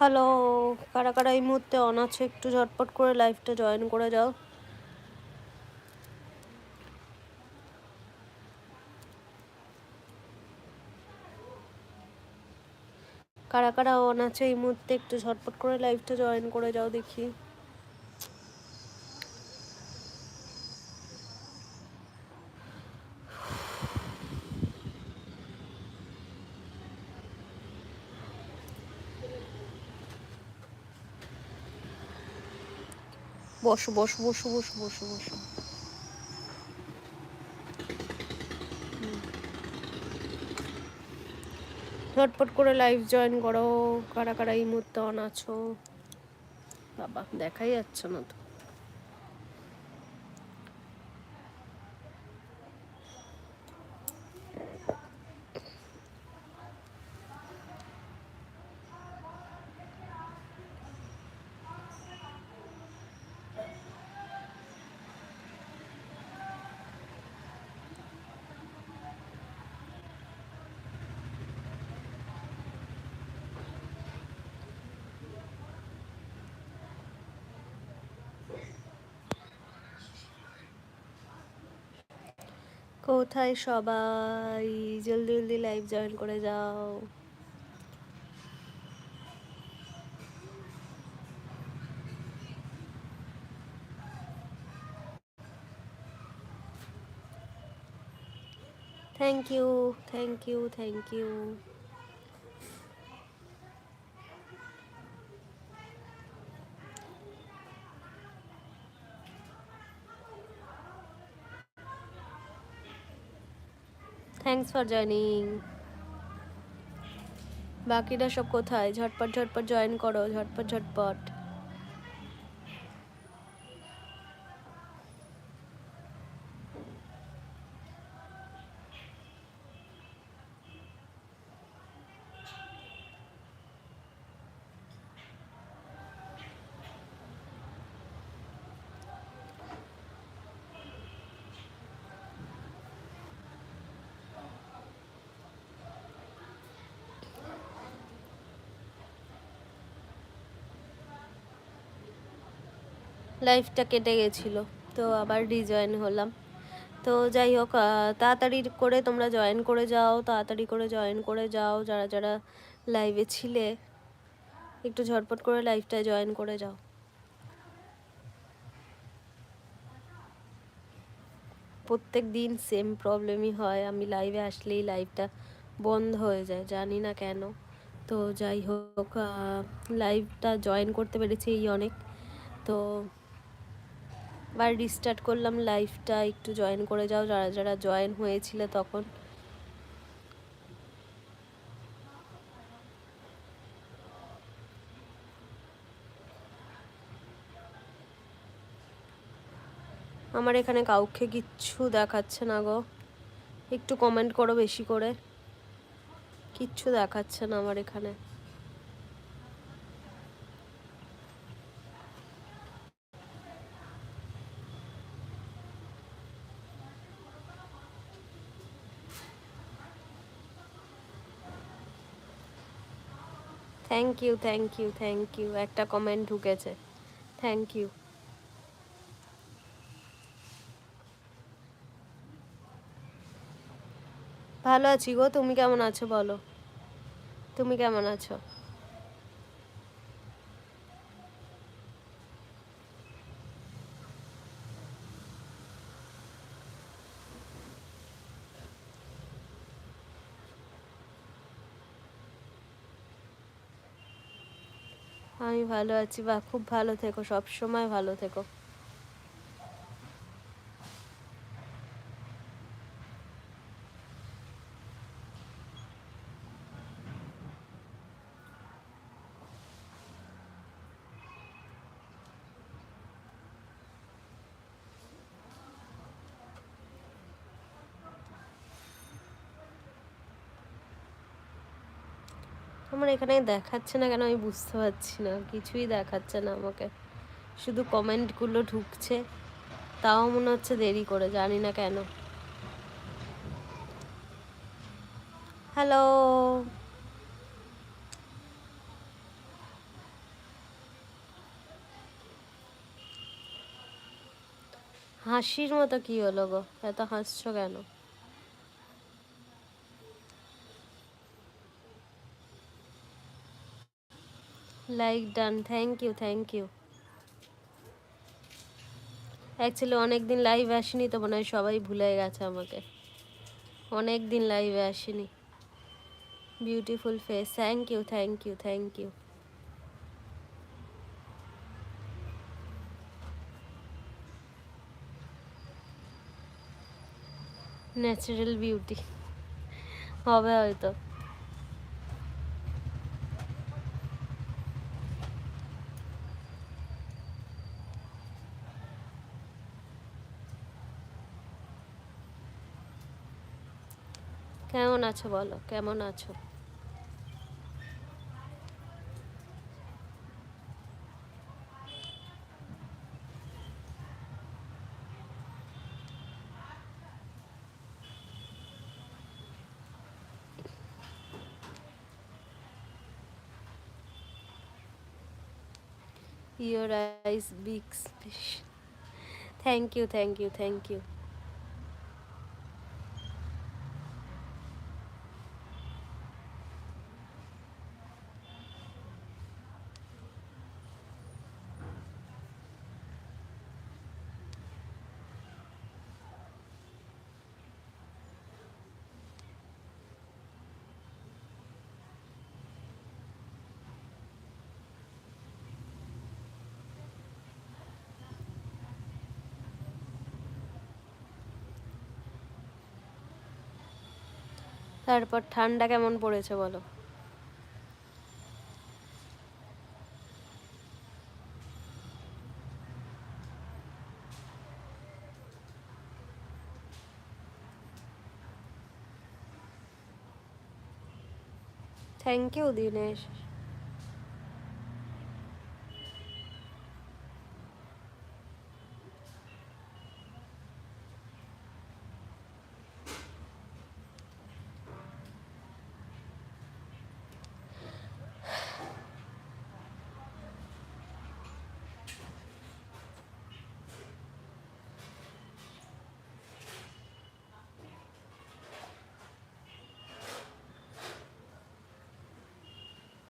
Hello কারা কারা এই মুহূর্তে অন আছে, একটু ঝটপট করে লাইভটা জয়েন করে যাও। কারা কারা অন আছে এই মুহূর্তে, একটু ঝটপট করে লাইভটা জয়েন করে যাও দেখি। বসো বসো বসো বসো বসো বসো। ঝটপট করে লাইভ জয়েন করো। কারা কারা এই মুহূর্তে অন আছো? বাবা, দেখাই যাচ্ছে না তো। কোথায় সবাই? জলদি জলদি লাইভ জয়েন করে যাও। Thank you thank you thank you thanks for joining বাকিরা সব কোথায়? ঝটপট ঝটপট জয়েন করো ঝটপট ঝটপট। লাইফটা কেটে গেছিল। তো আবার রিজয়েন হলাম। তো যাই হোক তাড়াতাড়ি করে তোমরা জয়েন করে যাও, তাড়াতাড়ি করে জয়েন করে যাও, যারা যারা লাইভে ছিলে, একটু ঝটপট করে লাইভটা জয়েন করে যাও। প্রত্যেক দিন সেম প্রবলেমই হয়। আমি লাইভে আসলেই লাইভটা বন্ধ হয়ে যায়, জানি না কেন। তো যাই হোক লাইভটা জয়েন করতে পেরেছি এই অনেক। তো আবার রিস্টার্ট করলাম লাইফটা একটু জয়েন করে যাও, যারা যারা জয়েন হয়েছিল তখন। আমার এখানে কাউকে কিচ্ছু দেখাচ্ছে না গো। একটু কমেন্ট করো বেশি করে। কিচ্ছু দেখাচ্ছে না আমার এখানে। Thank you thank you thank you একটা কমেন্ট ঢুকেছে। থ্যাংক ইউ ভালো আছি গো, তুমি কেমন আছো বলো? তুমি কেমন আছো? আমি ভালো আছি বা খুব ভালো থেকো সব সময় ভালো থেকো। আমার এখানে দেখাচ্ছে না কেন আমি বুঝতে পারছি না, কিছুই দেখাচ্ছে না আমাকে। শুধু কমেন্টগুলো ঢুকছে, তাও মনে হচ্ছে দেরি করে, জানি না কেন। হ্যালো হাসির মতো কি হলো গো? এত হাসছো কেন? Like done thank you thank you actually অনেক দিন লাইভ আসিনি তো মনে হয় সবাই ভুলে গেছে আমাকে। অনেক দিন লাইভে আসিনি। Beautiful face thank you thank you thank you natural beauty হবে হয়তো। কেমন আছো বলো কেমন আছো your eyes big fish thank you thank you thank you তারপর ঠান্ডা কেমন পড়েছে বলো? Thank you Dinesh